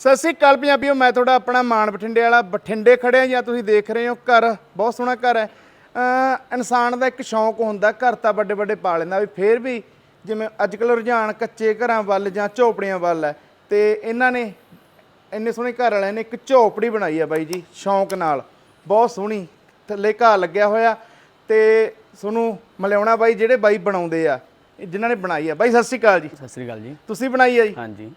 ਸਤਿ ਸ੍ਰੀ ਅਕਾਲ ਪੰਜਾਬੀਓ ਮੈਂ ਤੁਹਾਡਾ ਆਪਣਾ ਮਾਨ ਬਠਿੰਡੇ ਵਾਲਾ। ਬਠਿੰਡੇ ਖੜਿਆ ਜਾਂ ਤੁਸੀਂ ਦੇਖ ਰਹੇ ਹੋ ਘਰ ਬਹੁਤ ਸੋਹਣਾ ਘਰ ਹੈ। ਇਨਸਾਨ ਦਾ ਇੱਕ ਸ਼ੌਂਕ ਹੁੰਦਾ ਘਰ ਤਾਂ ਵੱਡੇ ਵੱਡੇ ਪਾ ਲੈਂਦਾ ਵੀ ਫੇਰ ਵੀ ਜਿਵੇਂ ਅੱਜ ਕੱਲ੍ਹ ਰੁਝਾਨ ਕੱਚੇ ਘਰਾਂ ਵੱਲ ਜਾਂ ਝੋਪੜੀਆਂ ਵੱਲ ਹੈ ਤੇ ਇਹਨਾਂ ਨੇ ਇੰਨੇ ਸੋਹਣੇ ਘਰ ਵਾਲਿਆਂ ਨੇ ਇੱਕ ਝੋਪੜੀ ਬਣਾਈ ਹੈ ਬਾਈ ਜੀ ਸ਼ੌਂਕ ਨਾਲ। ਬਹੁਤ ਸੋਹਣੀ ਥੱਲੇ ਘਾਹ ਲੱਗਿਆ ਹੋਇਆ ਤੇ ਤੁਹਾਨੂੰ ਮਿਲਿਆਉਣਾ ਬਾਈ ਜਿਹੜੇ ਬਾਈ ਬਣਾਉਂਦੇ ਆ ਜਿਨ੍ਹਾਂ ਨੇ ਬਣਾਈ ਆ। ਬਾਈ ਸਤਿ ਸ੍ਰੀ ਅਕਾਲ ਜੀ। ਸਤਿ ਸ੍ਰੀ ਅਕਾਲ ਜੀ। ਤੁਸੀਂ ਬਣਾਈ ਆ ਜੀ? ਹਾਂਜੀ।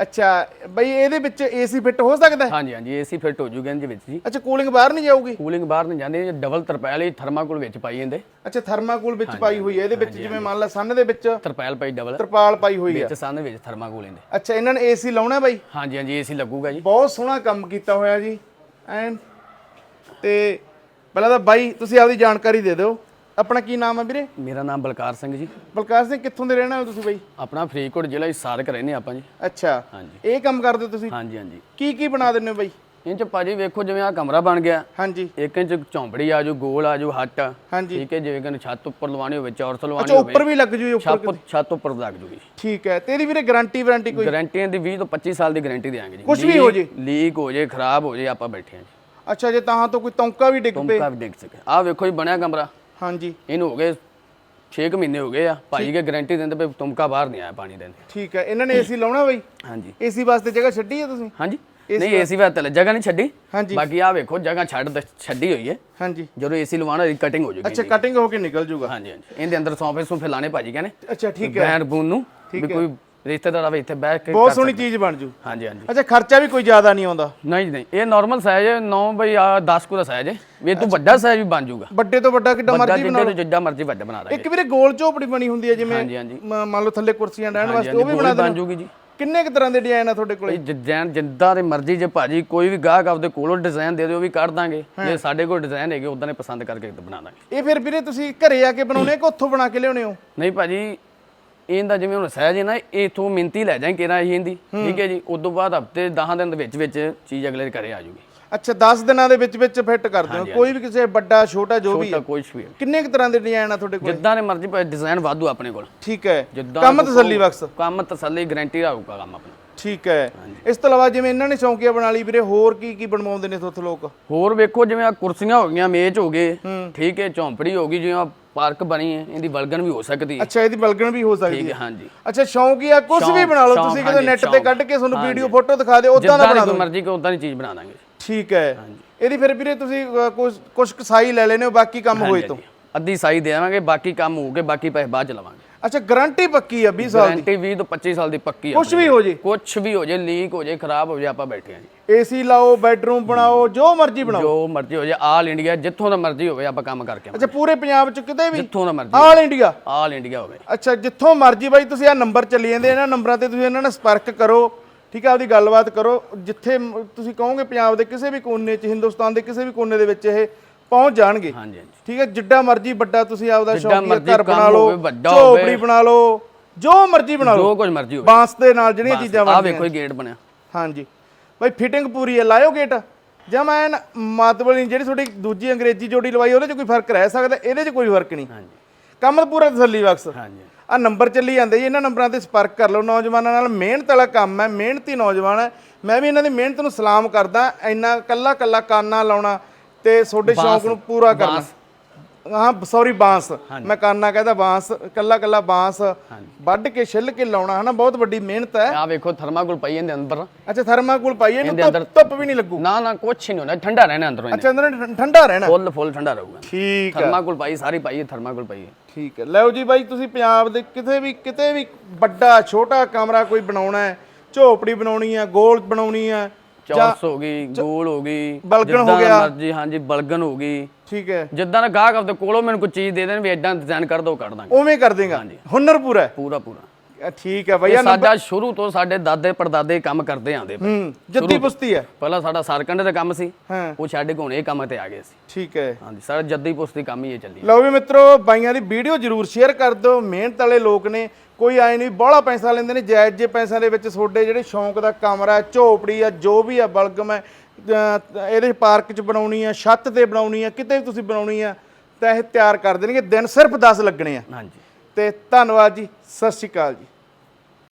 ਅੱਛਾ ਬਈ ਇਹਦੇ ਵਿੱਚ ਏਸੀ ਫਿੱਟ ਹੋ ਸਕਦਾ ਹੈ? ਹਾਂਜੀ ਹਾਂਜੀ ਏਸੀ ਫਿੱਟ ਹੋ ਜੂਗਾ ਇਹਦੇ ਵਿੱਚ ਜੀ। ਅੱਛਾ ਕੂਲਿੰਗ ਬਾਹਰ ਨਹੀਂ ਜਾਊਗੀ? ਕੂਲਿੰਗ ਬਾਹਰ ਨਹੀਂ ਜਾਂਦੀ ਡਬਲ ਤਰਪਾਲ ਹੀ ਥਰਮਾਕੋਲ ਵਿੱਚ ਪਾਈ ਜਾਂਦੇ। ਅੱਛਾ ਥਰਮਾਕੂਲ ਵਿੱਚ ਪਾਈ ਹੋਈ ਹੈ ਇਹਦੇ ਵਿੱਚ ਜਿਵੇਂ ਮੰਨ ਲਾ ਸੰਨ ਦੇ ਵਿੱਚ ਤਰਪਾਲ ਪਾਈ ਡਬਲ ਤਰਪਾਲ ਪਾਈ ਹੋਈ ਹੈ। ਵਿੱਚ ਸੰਨ ਵਿੱਚ ਥਰਮਾਕੋਲ ਇਹਦੇ। ਅੱਛਾ ਇਹਨਾਂ ਨੇ ਏਸੀ ਲਾਉਣਾ ਬਾਈ? ਹਾਂਜੀ ਹਾਂਜੀ ਏਸੀ ਲੱਗੂਗਾ ਜੀ। ਬਹੁਤ ਸੋਹਣਾ ਕੰਮ ਕੀਤਾ ਹੋਇਆ ਜੀ ਐਨ। ਤੇ ਪਹਿਲਾਂ ਤਾਂ ਬਾਈ ਤੁਸੀਂ ਆਪਦੀ ਜਾਣਕਾਰੀ ਦੇ ਦਿਓ। ਆਪਣਾ ਕੀ ਨਾਮ ਹੈ ਵੀਰੇ? ਮੇਰਾ ਨਾਮ ਬਲਕਾਰ ਸਿੰਘ ਜੀ। ਬਲਕਾਰ ਸਿੰਘ ਕਿੱਥੋਂ ਦੇ ਰਹਿਣ ਵਾਲੇ ਤੁਸੀਂ ਬਾਈ? ਆਪਣਾ ਫਰੀਦਕੋਟ ਜ਼ਿਲ੍ਹਾ ਹੀ ਸਾਰਕ ਰਹਿੰਦੇ ਆਪਾਂ ਜੀ। ਅੱਛਾ। ਹਾਂਜੀ। ਇਹ ਕੰਮ ਕਰਦੇ ਹੋ ਤੁਸੀਂ? ਹਾਂਜੀ ਹਾਂਜੀ। ਕੀ ਕੀ ਬਣਾ ਦਿੰਦੇ ਹੋ ਬਾਈ? ਇਹ ਚ ਭਾਜੀ ਵੇਖੋ ਜਿਵੇਂ ਆ ਕਮਰਾ ਬਣ ਗਿਆ। ਹਾਂਜੀ। ਇੱਕ ਇੰਚ ਝੌਂਪੜੀ ਆ ਜੂ ਗੋਲ ਆ ਜੂ ਹੱਟ। ਹਾਂਜੀ। ਠੀਕ ਹੈ ਜਿਵੇਂ ਕਿ ਛੱਤ ਉੱਪਰ ਲਵਾਣੀ ਹੋਵੇ ਚੌਰਸ ਅੱਛਾ ਲਵਾਣੀ ਹੋਵੇ। ਉੱਪਰ ਵੀ ਲੱਗ ਜੂ ਉੱਪਰ ਛੱਤ ਉੱਪਰ ਲੱਗ ਜੂਗੀ। ਠੀਕ ਹੈ। ਤੇਰੀ ਵੀਰੇ ਗਾਰੰਟੀ ਵਾਰੰਟੀ ਕੋਈ? ਗਾਰੰਟੀ ਦੀ 20 ਤੋਂ 25 ਸਾਲ ਦੀ ਗਾਰੰਟੀ ਦੇਵਾਂਗੇ ਜੀ। ਕੁਛ ਵੀ ਹੋ ਜੇ। ਲੀਕ ਹੋ ਜੇ ਖਰਾਬ ਹੋ ਜੇ ਆਪਾਂ ਬੈਠੇ ਹਾਂ ਜੀ। ਅੱਛਾ ਜੇ ਤਾਂ ਤੋਂ ਕੋਈ ਤੌਂਕਾ ਵੀ ਡਿੱਗ ਪਏ। ਤੁਮਕਾ ਵੀ ਦੇਖ ਸਕੇ। ਆ ਵੇਖੋ ਜੀ ਬਣਿਆ ਕਮਰਾ। ਹਾਂਜੀ। ਇਹਨੂੰ ਹੋ ਗਏ 6 ਮਹੀਨੇ ਹੋ ਗਏ ਆ। ਭਾਈ ਕੇ ਗਾਰੰਟੀ ਦਿੰਦੇ ਪਏ ਤੁਮਕਾ ਬਾਹਰ ਨਹੀਂ ਆਇਆ ਪਾਣੀ ਦੇ ਠੀਕ ਹੈ ਇਹਨਾਂ ਨੇ ਏਸੀ ਲਾਉਣਾ ਬਾਈ? ਹਾਂਜੀ। ਏਸੀ ਵਾਸਤੇ ਜਗ੍ਹਾ ਛੱਡੀ ਹੈ ਤੁਸੀਂ? ਹਾਂਜੀ। ਨਹੀਂ ਏਸੀ ਵਾਸਤੇ ਜਗ੍ਹਾ ਨਹੀਂ ਛੱਡੀ। ਹਾਂਜੀ। ਬਾਕੀ ਆ ਵੇਖੋ ਜਗ੍ਹਾ ਛੱਡ ਛੱਡੀ ਹੋਈ ਹੈ। ਹਾਂਜੀ। ਜਦੋਂ ਏਸੀ ਲਵਾਣਾ ਦੀ ਕਟਿੰਗ ਹੋ ਜੂਗੀ ਅੱਛਾ ਕਟਿੰਗ ਹੋ ਕੇ ਨਿਕਲ ਜੂਗਾ। ਹਾਂਜੀ ਹਾਂਜੀ। ਇਹਦੇ ਅੰਦਰ ਸੌਂਫੇ ਸੂਫੇ ਲਾਣੇ ਭਾਜੀ ਕਹਿੰਦੇ। ਅੱਛਾ ਠੀਕ ਹੈ। ਬੈਨ ਬੂਨ ਨੂੰ ਵੀ ਕੋਈ ਰਿਸ਼ਤੇਦਾਰ ਆਵੇ ਇੱਥੇ ਬੈਠ ਕੇ ਬਹੁਤ ਕਰ ਸੋਹਣੀ ਸਕਦਾ। ਚੀਜ਼ ਬਣ ਜੂ। ਹਾਂਜੀ ਹਾਂਜੀ। ਅੱਛਾ ਖਰਚਾ ਵੀ ਕੋਈ ਜ਼ਿਆਦਾ ਨਹੀਂ ਆਉਂਦਾ? ਨਹੀਂ ਨਹੀਂ ਇਹ ਨਾਰਮਲ ਸਾਈਜ਼ ਹੈ 9 ਬਈ ਆ 10 ਕੁ ਦਾ ਸਾਈਜ਼ ਹੈ। ਵੀ ਇਹ ਤੋਂ ਵੱਡਾ ਸਾਈਜ਼ ਵੀ ਬਣ ਜੂਗਾ। ਵੱਡੇ ਤੋਂ ਵੱਡਾ ਕਿੱਡਾ ਵੱਡਾ ਮਰਜ਼ੀ ਬਣਾ ਤੋਂ ਜਿੱਡਾ ਮਰਜ਼ੀ ਵੱਡਾ ਬਣਾ ਦਾਂਗੇ। ਇੱਕ ਵੀਰੇ ਗੋਲ ਝੋਪੜੀ ਬਣੀ ਹੁੰਦੀ ਹੈ ਜਿਵੇਂ ਹਾਂਜੀ ਹਾਂਜੀ। ਮ- ਮੰਨ ਲਓ ਥੱਲੇ ਕੁਰਸੀਆਂ ਰਹਿਣ ਵਾਸਤੇ ਉਹ ਵੀ ਬਣਾ ਬਣ ਦੇਣਾ। ਜੂਗੀ ਜੀ। ਕਿੰਨੇ ਕੁ ਤਰ੍ਹਾਂ ਦੇ ਡਿਜ਼ਾਈਨ ਆ ਤੁਹਾਡੇ ਕੋਲੇ? ਭਾਈ ਡਿਜ਼ਾਈਨ ਜਿੱਦਾਂ ਦੇ ਮਰਜ਼ੀ ਜੇ ਭਾਜੀ ਕੋਈ ਵੀ ਗਾਹਕ ਆਪਦੇ ਕੋਲੋਂ ਡਿਜ਼ਾਈਨ ਦੇ ਦਿਓ ਉਹ ਵੀ ਕੱਢ ਦਾਂਗੇ। ਜੇ ਸਾਡੇ ਕੋਲ ਡਿਜ਼ਾਈਨ ਹੈਗੇ ਉਦਾਂ ਨੇ ਪਸੰਦ ਕਰਕੇ ਬਣਾ ਦਾਂਗੇ। ਇਹ ਫਿਰ ਵੀਰੇ ਤੁਸੀਂ ਘਰੇ ਆ ਕੇ ਬਣਾਉਣੇ ਕਿ ਉੱਥੋਂ ਬਣਾ ਕੇ ਲਿਆਉਣੇ ਹੋ? ਨਹੀਂ ਭਾਜੀ ਇਹਦਾ ਜਿਵੇਂ ਹੁਣ ਸਹਿਜ ਹੈ ਨਾ ਇਥੋਂ ਮਿੰਤੀ ਲੈ ਜਾਏ ਕਿਰਾ ਇਹ ਇਹਦੀ। ਠੀਕ ਹੈ ਜੀ ਉਸ ਤੋਂ ਬਾਅਦ ਹਫ਼ਤੇ 10 ਦਿਨ ਦੇ ਵਿੱਚ ਵਿੱਚ ਚੀਜ਼ ਅਗਲੇ ਦੇ ਘਰੇ ਆ ਜੂਗੀ। ਅੱਛਾ 10 ਦਿਨਾਂ ਦੇ ਵਿੱਚ ਵਿੱਚ ਫਿੱਟ ਕਰ ਦਿਓ। ਕੋਈ ਵੀ ਕਿਸੇ ਵੱਡਾ ਛੋਟਾ ਜੋ ਵੀ ਹੈ। ਕੋਈ ਵੀ ਕਿੰਨੇ ਕੁ ਤਰ੍ਹਾਂ ਦੇ ਡਿਜ਼ਾਈਨ ਆ ਤੁਹਾਡੇ ਕੋਲ? ਜਿੱਦਾਂ ਦੇ ਮਰਜ਼ੀ ਡਿਜ਼ਾਈਨ ਵਾਧੂ ਆਪਣੇ ਕੋਲ। ਠੀਕ ਹੈ। ਕੰਮ ਤਸੱਲੀ ਬਖਸ਼ ਕੰਮ ਤਸੱਲੀ ਗਾਰੰਟੀ ਰਹੂਗਾ ਕੰਮ ਆਪਣਾ। ਠੀਕ ਹੈ। ਇਸ ਤੋਂ ਇਲਾਵਾ ਜਿਵੇਂ ਇਹਨਾਂ ਨੇ ਚੌਂਕੀਆਂ ਬਣਾ ਲਈ ਵੀਰੇ ਹੋਰ ਕੀ ਕੀ ਬਣਵਾਉਂਦੇ ਨੇ ਤੁਹਾਡੇ ਲੋਕ? ਹੋਰ ਵੇਖੋ ਜਿਵੇਂ ਆ ਕੁਰਸੀਆਂ ਹੋ ਗਈਆਂ ਮੇਜ਼ ਹੋ ਗਏ। ਠੀਕ ਹੈ ਝੌਂਪੜੀ ਹੋ ਗਈ ਜਿਵੇਂ ਪਾਰਕ ਬਣੀ ਹੈ ਇਹਦੀ ਬਲਗਨ ਵੀ ਹੋ ਸਕਦੀ ਹੈ। ਅੱਛਾ ਇਹਦੀ ਬਲਗਣ ਵੀ ਹੋ ਸਕਦੀ ਹੈ। ਹੈ ਹਾਂਜੀ। ਅੱਛਾ ਸ਼ੌਂਕੀ ਆ ਕੁਝ ਵੀ ਬਣਾ ਲਓ ਤੁਸੀਂ ਕਿਤੇ ਨੈਟ ਤੇ। ਕੱਢ ਕੇ ਤੁਹਾਨੂੰ ਵੀਡੀਓ ਫੋਟੋ ਦਿਖਾ ਦਿਓ ਉਦਾਂ ਦਾ ਬਣਾ ਦੀ ਦਿਓ। ਮਰਜ਼ੀ ਕੋ ਉਦਾਂ ਦੀ ਚੀਜ਼ ਬਣਾ ਦਾਂਗੇ ਠੀਕ ਹੈ। ਇਹਦੀ ਫਿਰ ਵੀਰੇ ਤੁਸੀਂ ਅ, ਕੁਛ ਕੁਛ ਕਸਾਈ ਲੈ ਲੈਨੇ ਹੋ ਬਾਕੀ ਕੰਮ ਹੋਏ ਤੋਂ। ਅੱਧੀ ਸਾਈ ਦੇਵਾਂਗੇ ਬਾਕੀ ਕੰਮ ਹੋ ਕੇ ਬਾਕੀ ਪੈਸੇ ਬਾਅਦ ਚ ਲਵਾਂਗੇ। ਅੱਛਾ ਗਾਰੰਟੀ ਪੱਕੀ ਆ 20 ਸਾਲ ਦੀ? ਗਾਰੰਟੀ 20 ਤੋਂ 25 ਸਾਲ ਦੀ ਪੱਕੀ ਆ ਕੁਝ ਵੀ ਹੋ ਜੇ। ਕੁਝ ਵੀ ਹੋ ਜੇ ਲੀਕ ਹੋ ਜੇ ਖਰਾਬ ਹੋ ਜੇ ਆਪਾਂ ਬੈਠੇ ਆਂ ਜੀ। ਏਸੀ ਲਾਓ ਬੈਡਰੂਮ ਬਣਾਓ ਜੋ ਮਰਜ਼ੀ ਬਣਾਓ। ਜੋ ਮਰਜ਼ੀ ਹੋ ਜੇ ਆਲ ਇੰਡੀਆ ਜਿੱਥੋਂ ਦਾ ਮਰਜ਼ੀ ਹੋਵੇ ਆਪਾਂ ਕੰਮ ਕਰਕੇ ਆਵਾਂਗੇ। ਅੱਛਾ ਪੂਰੇ ਪੰਜਾਬ ਚ ਕਿਤੇ ਵੀ? ਜਿੱਥੋਂ ਦਾ ਮਰਜ਼ੀ ਆਲ ਇੰਡੀਆ ਆਲ ਇੰਡੀਆ ਹੋਵੇ। ਅੱਛਾ ਜਿੱਥੋਂ ਮਰਜ਼ੀ ਬਾਈ ਤੁਸੀਂ ਆ ਨੰਬਰ ਚੱਲੀ ਜਾਂਦੇ ਇਹਨਾਂ ਨੰਬਰਾਂ ਤੇ ਤੁਸੀਂ ਇਹਨਾਂ ਨਾਲ ਸੰਪਰਕ ਕਰੋ ਠੀਕ ਹੈ ਆਪਦੀ ਗੱਲਬਾਤ ਕਰੋ। ਜਿੱਥੇ ਮ- ਤੁਸੀਂ ਕਹੋਗੇ ਪੰਜਾਬ ਦੇ ਕਿਸੇ ਵੀ ਕੋਨੇ 'ਚ ਹਿੰਦੁਸਤਾਨ ਦੇ ਕਿਸੇ ਵੀ ਕੋਨੇ ਦੇ ਵਿੱਚ ਇਹ ਪਹੁੰਚ ਜਾਣਗੇ। ਹਾਂਜੀ ਹਾਂਜੀ। ਠੀਕ ਹੈ ਜਿੱਡਾ ਮਰਜ਼ੀ ਵੱਡਾ ਤੁਸੀਂ ਆਪਦਾ ਸ਼ੌਕੀਆ ਘਰ ਬਣਾ ਲਓ। ਝੋਪੜੀ ਬਣਾ ਲਓ ਜੋ ਮਰਜ਼ੀ ਬਣਾ ਲਓ। ਜੋ ਕੁਝ ਮਰਜ਼ੀ ਹੋਵੇ। ਬਾਂਸ ਦੇ ਨਾਲ ਜਿਹੜੀਆਂ ਚੀਜ਼ਾਂ ਆ ਵੇਖੋ ਇਹ ਗੇਟ ਬਣਿਆ। ਹਾਂਜੀ। ਬਾਈ ਫਿਟਿੰਗ ਪੂਰੀ ਹੈ ਲਾਇਓ ਗੇਟ ਜਾਂ ਮੈਂ ਮਾਤਬਲੀ ਜਿਹੜੀ ਤੁਹਾਡੀ ਦੂਜੀ ਅੰਗਰੇਜ਼ੀ ਜੋੜੀ ਲਵਾਈ ਉਹਦੇ 'ਚ ਕੋਈ ਫ਼ਰਕ ਰਹਿ ਸਕਦਾ ਇਹਦੇ 'ਚ ਕੋਈ ਫ਼ਰਕ ਨਹੀਂ। ਹਾਂਜੀ। ਕੰਮ ਪੂਰਾ ਤਸੱਲੀ ਬਖਸ਼। ਹਾਂਜੀ। ਆ ਨੰਬਰ ਚੱਲੀ ਜਾਂਦੇ ਜੀ ਇਹਨਾਂ ਨੰਬਰਾਂ ਤੇ ਸੰਪਰਕ ਕਰ ਲਓ। ਨੌਜਵਾਨਾਂ ਨਾਲ ਮਿਹਨਤ ਵਾਲਾ ਕੰਮ ਹੈ ਮਿਹਨਤੀ ਨੌਜਵਾਨ ਹੈ। ਮੈਂ ਵੀ ਇਹਨਾਂ ਦੀ ਮਿਹਨਤ ਨੂੰ ਸਲਾਮ ਕਰਦਾ ਇੰਨਾ ਕੱਲਾ ਕੱਲਾ ਕਾਨਾ ਲਾਉਣਾ ਤੇ ਤੁਹਾਡੇ ਸ਼ੌਂਕ ਨੂੰ ਪੂਰਾ ਕਰਨਾ। ਹਾਂ ਸੌਰੀ ਬਾਂਸ। ਮੈਂ ਕਾਨਾ ਕਹਿੰਦਾ ਬਾਂਸ ਕੱਲਾ ਕੱਲਾ ਬਾਂਸ। ਵੱਢ ਕੇ ਛਿੱਲ ਕੇ ਲਾਉਣਾ ਹਨਾ ਬਹੁਤ ਵੱਡੀ ਮਿਹਨਤ ਹੈ। ਆ ਵੇਖੋ ਥਰਮਾਕੋਲ ਪਈ ਇਹਦੇ ਅੰਦਰ। ਅੱਛਾ ਥਰਮਾਕੋਲ ਪਾਈਏ ਇਹਨੂੰ ਧੁੱਪ ਵੀ ਨਹੀਂ ਲੱਗੂ? ਨਾ ਨਾ ਕੁਛ ਨਹੀਂ ਹੋਣਾ ਠੰਡਾ ਰਹਿਣਾ ਅੰਦਰੋਂ ਅੱਛਾ ਅੰਦਰ ਠੰਡਾ ਰਹਿਣਾ। ਫੁੱਲ ਫੁੱਲ ਠੰਡਾ ਰਹੂਗਾ। ਠੀਕ ਹੈ। ਥਰਮਾਕੋਲ ਪਾਈ ਸਾਰੀ ਪਾਈ ਹੈ ਥਰਮਾਕੋਲ ਪਾਈ ਹੈ। ਠੀਕ ਹੈ। ਲਓ ਜੀ ਬਾਈ ਤੁਸੀਂ ਪੰਜਾਬ ਦੇ ਕਿਤੇ ਵੀ ਕਿਤੇ ਵੀ ਵੱਡਾ ਛੋਟਾ ਕਮਰਾ ਕੋਈ ਬਣਾਉਣਾ ਹੈ ਝੋਪੜੀ ਬਣਾਉਣੀ ਹੈ ਗੋਲ ਬਣਾਉਣੀ ਹੈ ਚੌਰਸ ਹੋ ਗਈ ਗੋਲ ਹੋ ਗਈ ਬਲਗਣ ਹੋ ਗਿਆ। ਮਰਜ਼ੀ ਹਾਂਜੀ ਬਲਗਨ ਹੋ ਗਈ। ਠੀਕ ਹੈ। ਜਿੱਦਾਂ ਦਾ ਗਾਹਕ ਆਪਦੇ ਕੋਲੋਂ ਮੈਨੂੰ ਕੋਈ ਚੀਜ਼ ਦੇ ਦੇਣ ਵੀ ਐਡਾ ਡਿਜ਼ਾਈਨ ਕਰ ਦੋ ਕੱਢ ਦਾਂਗੇ। ਉਵੇਂ ਕਰ ਦੇਗਾ। ਹੁਨਰ ਪੂਰਾ ਹੈ। ਪੂਰਾ ਪੂਰਾ। ਠੀਕ ਹੈ ਇਹ ਸਾਡਾ ਸ਼ੁਰੂ ਤੋਂ ਸਾਡੇ ਦਾਦੇ ਪੜਦਾਦੇ ਕੰਮ ਕਰਦੇ ਆਂਦੇ। ਹੂੰ ਜੱਦੀ ਪੁਸਤੀ ਹੈ। ਪਹਿਲਾਂ ਸਾਡਾ ਸਰਕੰਡ ਦਾ ਕੰਮ ਸੀ ਉਹ ਛੱਡ ਕੇ ਹੁਣ ਇਹ ਕੰਮ ਤੇ ਆ ਗਏ ਸੀ ਠੀਕ ਹੈ। ਹਾਂਜੀ ਸਾਡਾ ਜੱਦੀ ਪੁਸਤੀ ਕੰਮ ਹੀ ਇਹ ਚੱਲੀ ਲਓ ਵੀ ਮਿੱਤਰੋ ਬਾਈਆਂ ਦੀ ਵੀਡੀਓ ਜਰੂਰ ਸ਼ੇਅਰ ਕਰ ਦਿਓ। ਮਿਹਨਤ ਵਾਲੇ ਲੋਕ ਨੇ ਕੋਈ ਆਏ ਨਹੀਂ ਬੋਲਾ ਪੈਸਾ ਲੈਂਦੇ ਨੇ। ਜਾਇਜ਼ ਜੇ ਪੈਸਿਆਂ ਦੇ ਵਿੱਚ ਤੁਹਾਡੇ ਜਿਹੜੇ ਸ਼ੌਂਕ ਦਾ ਕਮਰਾ ਝੋਪੜੀ ਆ ਜੋ ਵੀ ਆ ਬਲਗਮ ਹੈ ਇਹਦੇ ਪਾਰਕ 'ਚ ਬਣਾਉਣੀ ਆ ਛੱਤ ਤੇ ਬਣਾਉਣੀ ਆ ਕਿਤੇ ਵੀ ਤੁਸੀਂ ਬਣਾਉਣੀ ਆ ਤਾਂ ਇਹ ਤਿਆਰ ਕਰ ਦੇਣਗੇ। ਦਿਨ ਸਿਰਫ 10 ਲੱਗਣੇ ਆ। ਹਾਂਜੀ। ਤੇ ਧੰਨਵਾਦ ਜੀ ਸਤਿ ਸ਼੍ਰੀ ਅਕਾਲ ਜੀ।